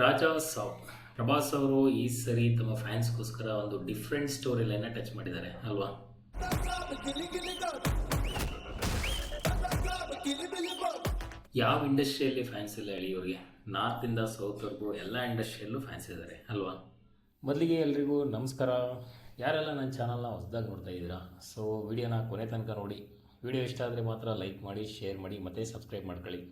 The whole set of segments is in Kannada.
ರಾಜಾ ಸಾವ್, ಪ್ರಭಾಸ್ ಅವರು ಈ ಸರಿ ತಮ್ಮ ಫ್ಯಾನ್ಸ್ಗೋಸ್ಕರ ಒಂದು ಡಿಫ್ರೆಂಟ್ ಸ್ಟೋರಿ ಲೈನ್ ಟಚ್ ಮಾಡಿದ್ದಾರೆ, ಅಲ್ವಾ? ಯಾವ ಇಂಡಸ್ಟ್ರಿಯಲ್ಲಿ ಫ್ಯಾನ್ಸ್ ಇಲ್ಲ ಹೇಳಿ ಇವ್ರಿಗೆ? ನಾರ್ತಿಂದ ಸೌತ್ವರೆಗೂ ಎಲ್ಲ ಇಂಡಸ್ಟ್ರಿಯಲ್ಲೂ ಫ್ಯಾನ್ಸ್ ಇದ್ದಾರೆ, ಅಲ್ವಾ? ಮೊದಲಿಗೆ ಎಲ್ರಿಗೂ ನಮಸ್ಕಾರ. ಯಾರೆಲ್ಲ ನನ್ನ ಚಾನಲ್ನ ಹೊಸದಾಗಿ ನೋಡ್ತಾ ಇದ್ದೀರಾ? ಸೊ ವಿಡಿಯೋನ ಕೊನೆ ತನಕ ನೋಡಿ. ವಿಡಿಯೋ ಇಷ್ಟ ಆದರೆ ಮಾತ್ರ ಲೈಕ್ ಮಾಡಿ ಶೇರ್ ಮಾಡಿ, ಮತ್ತು ಸಬ್ಸ್ಕ್ರೈಬ್ ಮಾಡ್ಕೊಳ್ಳಿ.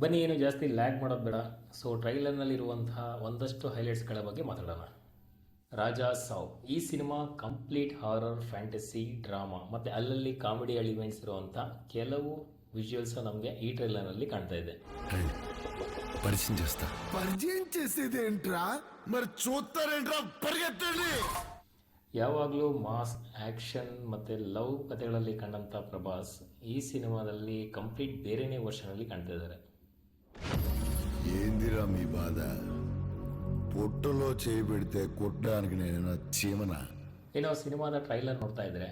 ಬನ್ನಿ ಏನು ಜಾಸ್ತಿ ಲ್ಯಾಗ್ ಮಾಡೋದು ಬೇಡ ಸೊ ಟ್ರೈಲರ್ನಲ್ಲಿರುವಂತಹ ಒಂದಷ್ಟು ಹೈಲೈಟ್ಸ್ಗಳ ಬಗ್ಗೆ ಮಾತಾಡೋಣ ರಾಜಾ ಸಾವ್ ಈ cinema complete horror fantasy drama ಮತ್ತು ಅಲ್ಲಲ್ಲಿ ಕಾಮಿಡಿ ಎಲಿಮೆಂಟ್ಸ್ ಇರುವಂಥ ಕೆಲವು ವಿಜುವಲ್ಸ್ ನಮಗೆ ಈ ಟ್ರೈಲರ್ನಲ್ಲಿ ಕಾಣ್ತಾ ಇದೆ రండి పరిచయం చేస్తా పరిచయం చేసేదేంట్రా మరి చూస్తారేంట్రా పరిగెత్తండి ಯಾವಾಗಲೂ ಮಾಸ್ ಆ್ಯಕ್ಷನ್ ಮತ್ತು ಲವ್ ಕಥೆಗಳಲ್ಲಿ ಕಂಡಂಥ ಪ್ರಭಾಸ್ ಈ ಸಿನಿಮಾದಲ್ಲಿ ಕಂಪ್ಲೀಟ್ ಬೇರೆನೇ ವರ್ಷನಲ್ಲಿ ಕಾಣ್ತಾ ಇದ್ದಾರೆ ఏందిరా మీ బాధ పొట్టలో చేయి పెడితే కొట్టడానికి నేను చీమన ಏನೋ ಸಿನಿಮಾದ ಟ್ರೈಲರ್ ನೋಡ್ತಾ ಇದ್ರೆ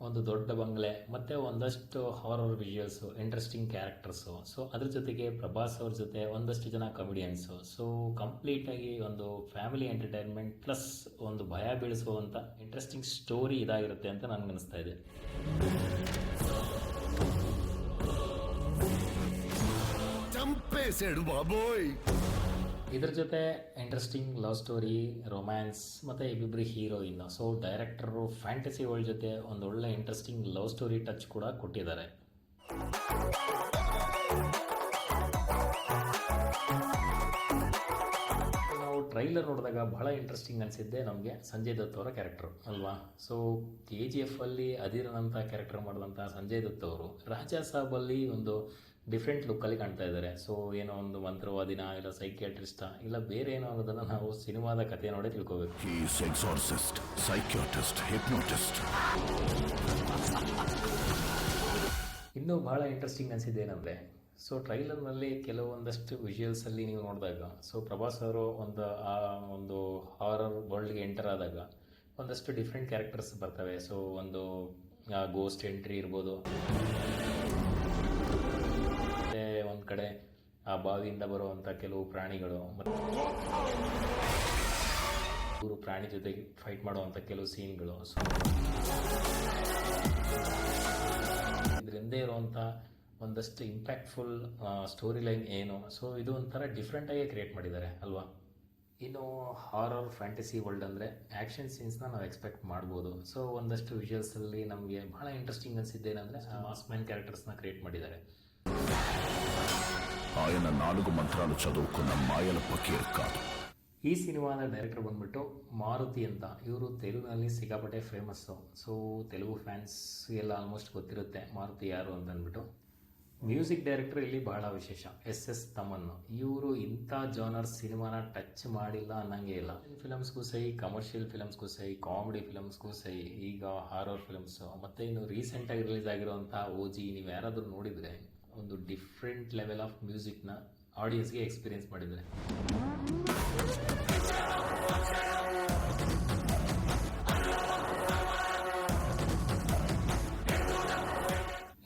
ಒಂದು ದೊಡ್ಡ ಬಂಗ್ಲೆ ಮತ್ತು ಒಂದಷ್ಟು horror visuals interesting characters so ಅದ್ರ ಜೊತೆಗೆ ಪ್ರಭಾಸ್ ಅವ್ರ ಜೊತೆ ಒಂದಷ್ಟು ಜನ ಕಮಿಡಿಯನ್ಸು ಸೊ ಕಂಪ್ಲೀಟಾಗಿ ಒಂದು ಫ್ಯಾಮಿಲಿ ಎಂಟರ್ಟೈನ್ಮೆಂಟ್ ಪ್ಲಸ್ ಒಂದು ಭಯ ಬೀಳಿಸುವಂಥ ಇಂಟ್ರೆಸ್ಟಿಂಗ್ ಸ್ಟೋರಿ ಇದಾಗಿರುತ್ತೆ ಅಂತ ನನಗೆ ಅನಿಸ್ತಾ ಇದೆ ಕಳಿಸೇಡು ಬಾಬೋಯ್. ಇದ್ರ ಜೊತೆ ಇಂಟ್ರೆಸ್ಟಿಂಗ್ ಲವ್ ಸ್ಟೋರಿ ರೊಮ್ಯಾನ್ಸ್ ಮತ್ತು ಇಬ್ಬಿಬ್ಬರು heroine so director fantasy world ಜೊತೆ ಒಂದು ಒಳ್ಳೆ ಇಂಟ್ರೆಸ್ಟಿಂಗ್ ಲವ್ ಸ್ಟೋರಿ ಟಚ್ ಕೂಡ ಕೊಟ್ಟಿದ್ದಾರೆ. ಟ್ರೈಲರ್ ನೋಡಿದಾಗ ಬಹಳ ಇಂಟ್ರೆಸ್ಟಿಂಗ್ ಅನಿಸಿದ್ದೆ ನಮಗೆ. ಸಂಜಯ್ ದತ್ ಅವರ ಕ್ಯಾರೆಕ್ಟರ್ ಅಲ್ವಾ? ಸೊ ಕೆ ಜಿ ಎಫ್ ಅಲ್ಲಿ ಅದಿರನಂತ ಕ್ಯಾರೆಕ್ಟರ್ ಮಾಡಿದಂಥ ಸಂಜಯ್ ದತ್ ಅವರು, ರಾಜಾ ಸಾಹಬಲ್ಲಿ ಒಂದು ಡಿಫ್ರೆಂಟ್ ಲುಕ್ಕಲ್ಲಿ ಕಾಣ್ತಾ ಇದ್ದಾರೆ. ಸೊ ಏನೋ ಒಂದು ಮಂತ್ರವಾದಿನ ಇಲ್ಲ ಸೈಕಿಯಾಟ್ರಿಸ್ಟ ಇಲ್ಲ ಬೇರೆ ಏನೋ ಅನ್ನೋದನ್ನು ನಾವು ಸಿನಿಮಾದ ಕಥೆ ನೋಡಿ ತಿಳ್ಕೋಬೇಕು. ಇನ್ನೂ ಬಹಳ ಇಂಟ್ರೆಸ್ಟಿಂಗ್ ಅನಿಸಿದ್ದು ಏನಂದರೆ ಸೊ ಟ್ರೈಲರ್ನಲ್ಲಿ ಕೆಲವೊಂದಷ್ಟು ವಿಜುವಲ್ಸಲ್ಲಿ ನೀವು ನೋಡಿದಾಗ ಸೊ ಪ್ರಭಾಸ್ ಅವರು ಒಂದು ಆ ಒಂದು ಹಾರರ್ ವರ್ಲ್ಡ್ಗೆ ಎಂಟರ್ ಆದಾಗ ಒಂದಷ್ಟು ಡಿಫ್ರೆಂಟ್ ಕ್ಯಾರೆಕ್ಟರ್ಸ್ ಬರ್ತವೆ. ಸೊ ಒಂದು ಗೋಸ್ಟ್ ಎಂಟ್ರಿ ಇರ್ಬೋದು. ಕಡೆ ಆ ಬಾವಿಯಿಂದ ಬರುವಂಥ ಕೆಲವು ಪ್ರಾಣಿಗಳು ಮತ್ತು ಇವರು ಪ್ರಾಣಿ ಜೊತೆಗೆ ಫೈಟ್ ಮಾಡುವಂಥ ಕೆಲವು ಸೀನ್ಗಳು ಸೊ ಇದರಿಂದ ಇರುವಂಥ ಒಂದಷ್ಟು ಇಂಪ್ಯಾಕ್ಟ್ಫುಲ್ ಸ್ಟೋರಿ ಲೈನ್ ಏನು? ಸೊ ಇದು ಒಂಥರ ಡಿಫ್ರೆಂಟಾಗಿ ಕ್ರಿಯೇಟ್ ಮಾಡಿದ್ದಾರೆ ಅಲ್ವಾ? ಇನ್ನು ಹಾರರ್ ಫ್ಯಾಂಟಸಿ ವರ್ಲ್ಡ್ ಅಂದರೆ ಆ್ಯಕ್ಷನ್ ಸೀನ್ಸ್ನ ನಾವು ಎಕ್ಸ್ಪೆಕ್ಟ್ ಮಾಡ್ಬೋದು. ಸೊ ಒಂದಷ್ಟು ವಿಷಲ್ಸಲ್ಲಿ ನಮಗೆ ಭಾಳ ಇಂಟ್ರೆಸ್ಟಿಂಗ್ ಅನಿಸಿದ್ದೇನೆಂದರೆ ಮಾಸ್ಮ್ಯಾನ್ ಕ್ಯಾರೆಕ್ಟರ್ಸ್ನ ಕ್ರಿಯೇಟ್ ಮಾಡಿದ್ದಾರೆ. ఆయన నాలుగు మంత్రాలు చదువుకున్న మాయల పకీర్ కాదు ಈ ಸಿನಿಮಾದ ಡೈರೆಕ್ಟರ್ ಬಂದ್ಬಿಟ್ಟು ಮಾರುತಿ ಅಂತ ಇವರು ತೆಲುಗಿನಲ್ಲಿ ಸಿಕ್ಕಾಪಟ್ಟೆ ಫೇಮಸ್ಸು ಸೊ ತೆಲುಗು ಫ್ಯಾನ್ಸ್ ಎಲ್ಲ ಆಲ್ಮೋಸ್ಟ್ ಗೊತ್ತಿರುತ್ತೆ ಮಾರುತಿ ಯಾರು ಅಂತ ಅಂದ್ಬಿಟ್ಟು ಮ್ಯೂಸಿಕ್ ಡೈರೆಕ್ಟರ್ ಇಲ್ಲಿ ಬಹಳ ವಿಶೇಷ ಎಸ್ ಎಸ್ ತಮನ್ ಇವರು ಇಂಥ ಜಾನರ್ ಸಿನಿಮಾನ ಟಚ್ ಮಾಡಿಲ್ಲ ಅನ್ನಂಗೆ ಇಲ್ಲ ಫಿಲಮ್ಸ್ಗೂ ಸೈ ಕಮರ್ಷಿಯಲ್ ಫಿಲಮ್ಸ್ಗೂ ಸೈ ಕಾಮಿಡಿ ಫಿಲಮ್ಸ್ಗೂ ಸೈ ಈಗ ಹಾರರ್ ಫಿಲಮ್ಸು ಮತ್ತು ಇನ್ನು ರೀಸೆಂಟಾಗಿ ರಿಲೀಸ್ ಆಗಿರುವಂಥ ಓ ಜಿ ನೀವು ಯಾರಾದರೂ ನೋಡಿದರೆ ಒಂದು ಡಿಫ್ರೆಂಟ್ ಲೆವೆಲ್ ಆಫ್ ಮ್ಯೂಸಿಕ್ನ ಆಡಿಯನ್ಸ್ಗೆ ಎಕ್ಸ್ಪೀರಿಯನ್ಸ್ ಮಾಡಿದ್ದಾರೆ.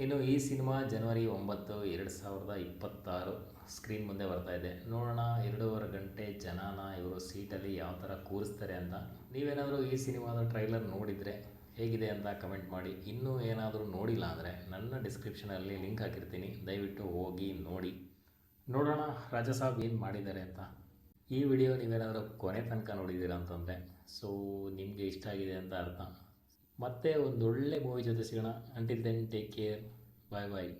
ಇನ್ನು ಈ ಸಿನಿಮಾ ಜನವರಿ ಒಂಬತ್ತು, ಎರಡು ಸಾವಿರದ ಇಪ್ಪತ್ತಾರು ಸ್ಕ್ರೀನ್ ಮುಂದೆ ಬರ್ತಾ ಇದೆ. ನೋಡೋಣ, ಎರಡೂವರೆ ಗಂಟೆ ಜನಾನ ಇವರು ಸೀಟಲ್ಲಿ ಯಾವ ಥರ ಕೂರಿಸ್ತಾರೆ ಅಂತ. ನೀವೇನಾದರೂ ಈ ಸಿನಿಮಾದ ಟ್ರೈಲರ್ ನೋಡಿದರೆ ಹೇಗಿದೆ ಅಂತ ಕಮೆಂಟ್ ಮಾಡಿ. ಇನ್ನೂ ಏನಾದರೂ ನೋಡಿಲ್ಲ ಅಂದರೆ ನನ್ನ ಡಿಸ್ಕ್ರಿಪ್ಷನಲ್ಲಿ ಲಿಂಕ್ ಹಾಕಿರ್ತೀನಿ. ದಯವಿಟ್ಟು ಹೋಗಿ ನೋಡಿ. ನೋಡೋಣ ರಾಜಾ ಸಾಬ್ ಏನು ಮಾಡಿದ್ದಾರೆ ಅಂತ. ಈ ವಿಡಿಯೋ ನೀವೇನಾದರೂ ಕೊನೆ ತನಕ ನೋಡಿದ್ದೀರಾ ಅಂತಂದರೆ ಸೊ ನಿಮಗೆ ಇಷ್ಟ ಆಗಿದೆ ಅಂತ ಅರ್ಥ. ಮತ್ತೆ ಒಂದು ಒಳ್ಳೆ ಮೂವಿ ಜೊತೆ ಸಿಗೋಣ. Until then take care bye bye